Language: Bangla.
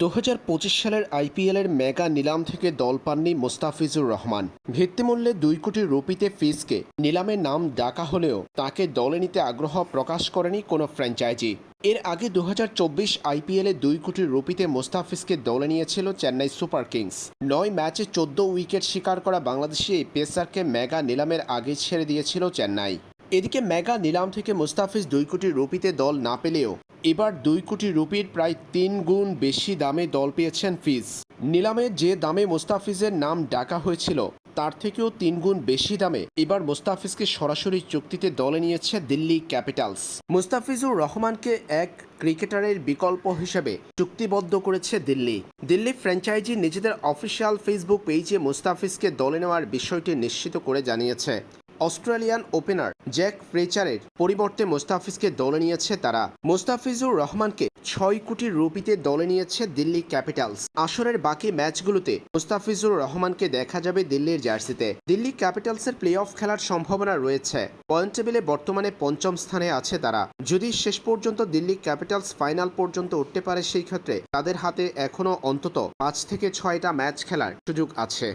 দু হাজার পঁচিশ সালের আইপিএলের মেগা নিলাম থেকে দল পাননি মোস্তাফিজুর রহমান। ভিত্তিমূল্যে দুই কোটি রুপিতে ফিজকে নিলামে নাম ডাকা হলেও তাকে দলে নিতে আগ্রহ প্রকাশ করেনি কোনো ফ্র্যাঞ্চাইজি। এর আগে দু হাজার চব্বিশ আইপিএলে দুই কোটি রুপিতে মোস্তাফিজকে দলে নিয়েছিল চেন্নাই সুপার কিংস। নয় ম্যাচে চোদ্দ উইকেট শিকার করা বাংলাদেশি এই পেসারকে মেগা নিলামের আগে ছেড়ে দিয়েছিল চেন্নাই। এদিকে মেগা নিলাম থেকে মুস্তাফিজ দুই কোটি রুপিতে দল না পেলেও এবার দুই কোটি রুপির প্রায় তিন গুণ বেশি দামে দল পেয়েছেন ফিজ। নিলামে যে দামে মোস্তাফিজের নাম ডাকা হয়েছিল, তার থেকেও তিন গুণ বেশি দামে এবার মোস্তাফিজকে সরাসরি চুক্তিতে দলে নিয়েছে দিল্লি ক্যাপিটালস। মুস্তাফিজুর রহমানকে এক ক্রিকেটারের বিকল্প হিসেবে চুক্তিবদ্ধ করেছে দিল্লি। দিল্লি ফ্র্যাঞ্চাইজি নিজেদের অফিসিয়াল ফেসবুক পেজে মুস্তাফিজকে দলে নেওয়ার বিষয়টি নিশ্চিত করে জানিয়েছে। অস্ট্রেলিয়ান ওপেনার জ্যাক ফ্রেচারের পরিবর্তে মোস্তাফিজকে দলে নিয়েছে তারা। মোস্তাফিজুর রহমানকে ছয় কোটি রুপিতে দলে নিয়েছে দিল্লি ক্যাপিটালস। আসরের বাকি ম্যাচগুলোতে মোস্তাফিজুর রহমানকে দেখা যাবে দিল্লির জার্সিতে। দিল্লি ক্যাপিটালসের প্লে অফ খেলার সম্ভাবনা রয়েছে। পয়েন্ট টেবিলে বর্তমানে পঞ্চম স্থানে আছে তারা। যদি শেষ পর্যন্ত দিল্লি ক্যাপিটালস ফাইনাল পর্যন্ত উঠতে পারে সেই ক্ষেত্রে তাদের হাতে এখনও অন্তত পাঁচ থেকে ছয়টা ম্যাচ খেলার সুযোগ আছে।